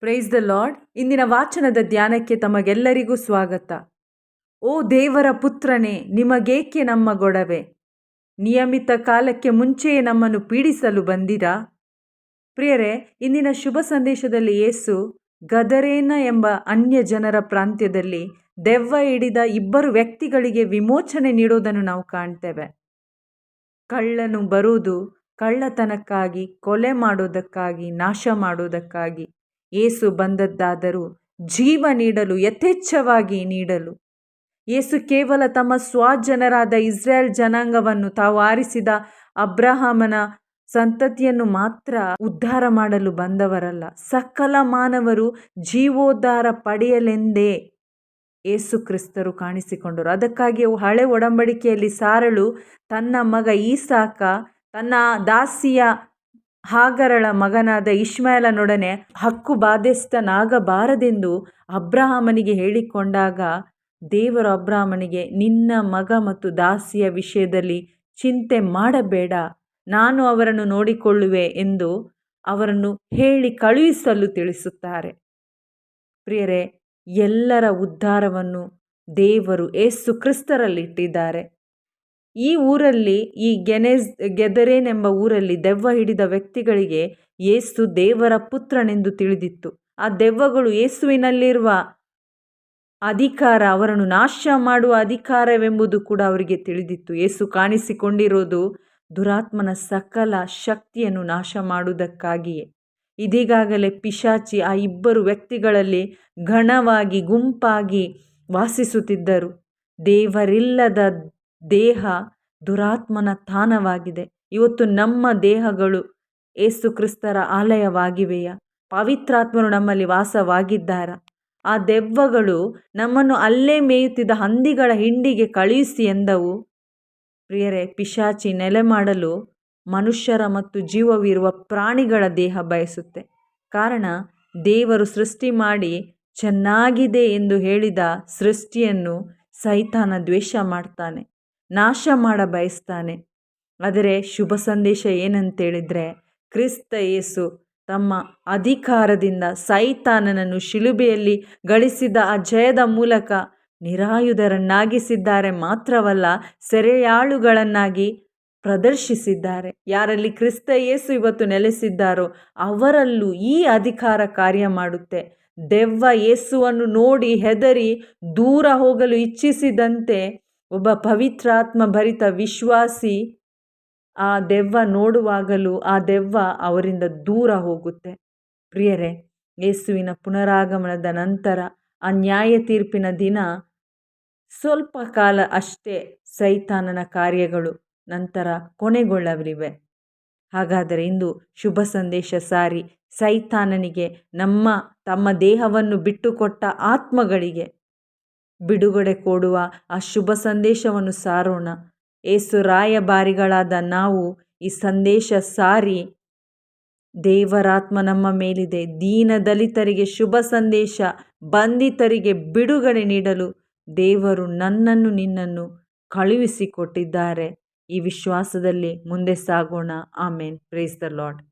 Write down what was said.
Praise the lord ಇಂದಿನ ವಾಚನದ ಧ್ಯಾನಕ್ಕೆ ತಮಗೆಲ್ಲರಿಗೂ ಸ್ವಾಗತ. ಓ ದೇವರ ಪುತ್ರನೇ, ನಿಮಗೇಕೆ ನಮ್ಮ ಗೊಡವೆ? ನಿಯಮಿತ ಕಾಲಕ್ಕೆ ಮುಂಚೆಯೇ ನಮ್ಮನ್ನು ಪೀಡಿಸಲು ಬಂದಿರಾ? ಪ್ರಿಯರೇ, ಇಂದಿನ ಶುಭ ಸಂದೇಶದಲ್ಲಿ ಯೇಸು ಗದರೇನ ಎಂಬ ಅನ್ಯ ಜನರ ಪ್ರಾಂತ್ಯದಲ್ಲಿ ದೆವ್ವ ಹಿಡಿದ ಇಬ್ಬರು ವ್ಯಕ್ತಿಗಳಿಗೆ ವಿಮೋಚನೆ ನೀಡೋದನ್ನು ನಾವು ಕಾಣ್ತೇವೆ. ಕಳ್ಳನು ಬರುವುದು ಕಳ್ಳತನಕ್ಕಾಗಿ, ಕೊಲೆ ಮಾಡೋದಕ್ಕಾಗಿ ನಾಶ ಮಾಡೋದಕ್ಕಾಗಿ ಏಸು ಬಂದದ್ದಾದರೂ ಜೀವ ನೀಡಲು, ಯಥೇಚ್ಛವಾಗಿ ನೀಡಲು. ಏಸು ಕೇವಲ ತಮ್ಮ ಸ್ವಜನರಾದ ಇಸ್ರೇಲ್ ಜನಾಂಗವನ್ನು ತಾವು ಆರಿಸಿದ ಅಬ್ರಹಾಮನ ಸಂತತಿಯನ್ನು ಮಾತ್ರ ಉದ್ಧಾರ ಮಾಡಲು ಬಂದವರಲ್ಲ, ಸಕಲ ಮಾನವರು ಜೀವೋದ್ಧಾರ ಪಡೆಯಲೆಂದೇ ಏಸು ಕ್ರಿಸ್ತರು ಕಾಣಿಸಿಕೊಂಡರು. ಅದಕ್ಕಾಗಿ ಹಳೆ ಒಡಂಬಡಿಕೆಯಲ್ಲಿ ಸಾರಳು ತನ್ನ ಮಗ ಈಸಾಕ, ತನ್ನ ದಾಸಿಯ ಹಾಗರಳ ಮಗನಾದ ಇಷ್ಮಾಯಲನೊಡನೆ ಹಕ್ಕು ಬಾಧ್ಯಸ್ಥನಾಗಬಾರದೆಂದು ಅಬ್ರಹಾಮನಿಗೆ ಹೇಳಿಕೊಂಡಾಗ ದೇವರು ಅಬ್ರಾಹ್ಮನಿಗೆ, ನಿನ್ನ ಮಗ ಮತ್ತು ದಾಸಿಯ ವಿಷಯದಲ್ಲಿ ಚಿಂತೆ ಮಾಡಬೇಡ, ನಾನು ಅವರನ್ನು ನೋಡಿಕೊಳ್ಳುವೆ ಎಂದು ಅವರನ್ನು ಹೇಳಿ ಕಳುಹಿಸಲು ತಿಳಿಸುತ್ತಾರೆ. ಪ್ರಿಯರೇ, ಎಲ್ಲರ ಉದ್ಧಾರವನ್ನು ದೇವರು ಏಸು ಕ್ರಿಸ್ತರಲ್ಲಿಟ್ಟಿದ್ದಾರೆ. ಈ ಊರಲ್ಲಿ, ಈ ಗೆನೆಸ್ ಗೆದರೇನ್ ಎಂಬ ಊರಲ್ಲಿ ದೆವ್ವ ಹಿಡಿದ ವ್ಯಕ್ತಿಗಳಿಗೆ ಯೇಸು ದೇವರ ಪುತ್ರನೆಂದು ತಿಳಿದಿತ್ತು. ಆ ದೆವ್ವಗಳು ಯೇಸುವಿನಲ್ಲಿರುವ ಅಧಿಕಾರ, ಅವರನ್ನು ನಾಶ ಮಾಡುವ ಅಧಿಕಾರವೆಂಬುದು ಕೂಡ ಅವರಿಗೆ ತಿಳಿದಿತ್ತು. ಏಸು ಕಾಣಿಸಿಕೊಂಡಿರೋದು ದುರಾತ್ಮನ ಸಕಲ ಶಕ್ತಿಯನ್ನು ನಾಶ ಮಾಡುವುದಕ್ಕಾಗಿಯೇ. ಇದೀಗಾಗಲೇ ಪಿಶಾಚಿ ಆ ಇಬ್ಬರು ವ್ಯಕ್ತಿಗಳಲ್ಲಿ ಘನವಾಗಿ, ಗುಂಪಾಗಿ ವಾಸಿಸುತ್ತಿದ್ದರು. ದೇವರಿಲ್ಲದ ದೇಹ ದುರಾತ್ಮನ ತಾಣವಾಗಿದೆ. ಇವತ್ತು ನಮ್ಮ ದೇಹಗಳು ಏಸು ಕ್ರಿಸ್ತರ ಆಲಯವಾಗಿವೆಯಾ? ಪವಿತ್ರಾತ್ಮನು ನಮ್ಮಲ್ಲಿ ವಾಸವಾಗಿದ್ದಾರ? ಆ ದೆವ್ವಗಳು ನಮ್ಮನ್ನು ಅಲ್ಲೇ ಮೇಯುತ್ತಿದ್ದ ಹಂದಿಗಳ ಹಿಂಡಿಗೆ ಕಳುಹಿಸಿ ಎಂದವು. ಪ್ರಿಯರೇ, ಪಿಶಾಚಿ ನೆಲೆ ಮಾಡಲು ಮನುಷ್ಯರ ಮತ್ತು ಜೀವವಿರುವ ಪ್ರಾಣಿಗಳ ದೇಹ ಬಯಸುತ್ತೆ. ಕಾರಣ, ದೇವರು ಸೃಷ್ಟಿ ಮಾಡಿ ಚೆನ್ನಾಗಿದೆ ಎಂದು ಹೇಳಿದ ಸೃಷ್ಟಿಯನ್ನು ಸೈತಾನ ದ್ವೇಷ ಮಾಡ್ತಾನೆ. ನಾಶ ಮಾಡ ಬಯಸ್ತಾನೆ. ಆದರೆ ಶುಭ ಸಂದೇಶ ಏನಂತೇಳಿದರೆ, ಕ್ರಿಸ್ತ ಯೇಸು ತಮ್ಮ ಅಧಿಕಾರದಿಂದ ಸೈತಾನನನ್ನು ಶಿಲುಬೆಯಲ್ಲಿ ಗಳಿಸಿದ ಆ ಜಯದ ಮೂಲಕ ನಿರಾಯುಧರನ್ನಾಗಿಸಿದ್ದಾರೆ ಮಾತ್ರವಲ್ಲ, ಸೆರೆಯಾಳುಗಳನ್ನಾಗಿ ಪ್ರದರ್ಶಿಸಿದ್ದಾರೆ. ಯಾರಲ್ಲಿ ಕ್ರಿಸ್ತ ಯೇಸು ಇವತ್ತು ನೆಲೆಸಿದ್ದಾರೋ ಅವರಲ್ಲೂ ಈ ಅಧಿಕಾರ ಕಾರ್ಯ ಮಾಡುತ್ತೆ. ದೆವ್ವ ಯೇಸುವನ್ನು ನೋಡಿ ಹೆದರಿ ದೂರ ಹೋಗಲು ಇಚ್ಛಿಸಿದಂತೆ ಒಬ್ಬ ಪವಿತ್ರಾತ್ಮ ಭರಿತ ವಿಶ್ವಾಸಿ ಆ ದೆವ್ವ ನೋಡುವಾಗಲೂ ಆ ದೆವ್ವ ಅವರಿಂದ ದೂರ ಹೋಗುತ್ತೆ. ಪ್ರಿಯರೇ, ಯೇಸುವಿನ ಪುನರಾಗಮನದ ನಂತರ ಆ ನ್ಯಾಯ ತೀರ್ಪಿನ ದಿನ ಸ್ವಲ್ಪ ಕಾಲ ಅಷ್ಟೇ ಸೈತಾನನ ಕಾರ್ಯಗಳು ನಂತರ ಕೊನೆಗೊಳ್ಳಲಿವೆ. ಹಾಗಾದರೆ ಇಂದು ಶುಭ ಸಂದೇಶ ಸಾರಿ ಸೈತಾನನಿಗೆ ನಮ್ಮ ತಮ್ಮ ದೇಹವನ್ನು ಬಿಟ್ಟುಕೊಟ್ಟ ಆತ್ಮಗಳಿಗೆ ಬಿಡುಗಡೆ ಕೊಡುವ ಆ ಶುಭ ಸಂದೇಶವನ್ನು ಸಾರೋಣ. ಏಸು ರಾಯಭಾರಿಗಳಾದ ನಾವು ಈ ಸಂದೇಶ ಸಾರಿ, ದೇವರಾತ್ಮ ನಮ್ಮ ಮೇಲಿದೆ. ದೀನ ದಲಿತರಿಗೆ ಶುಭ ಸಂದೇಶ, ಬಂಧಿತರಿಗೆ ಬಿಡುಗಡೆ ನೀಡಲು ದೇವರು ನನ್ನನ್ನು ನಿನ್ನನ್ನು ಕಳುಹಿಸಿಕೊಟ್ಟಿದ್ದಾರೆ. ಈ ವಿಶ್ವಾಸದಲ್ಲಿ ಮುಂದೆ ಸಾಗೋಣ. ಆಮೇನ್. Praise the Lad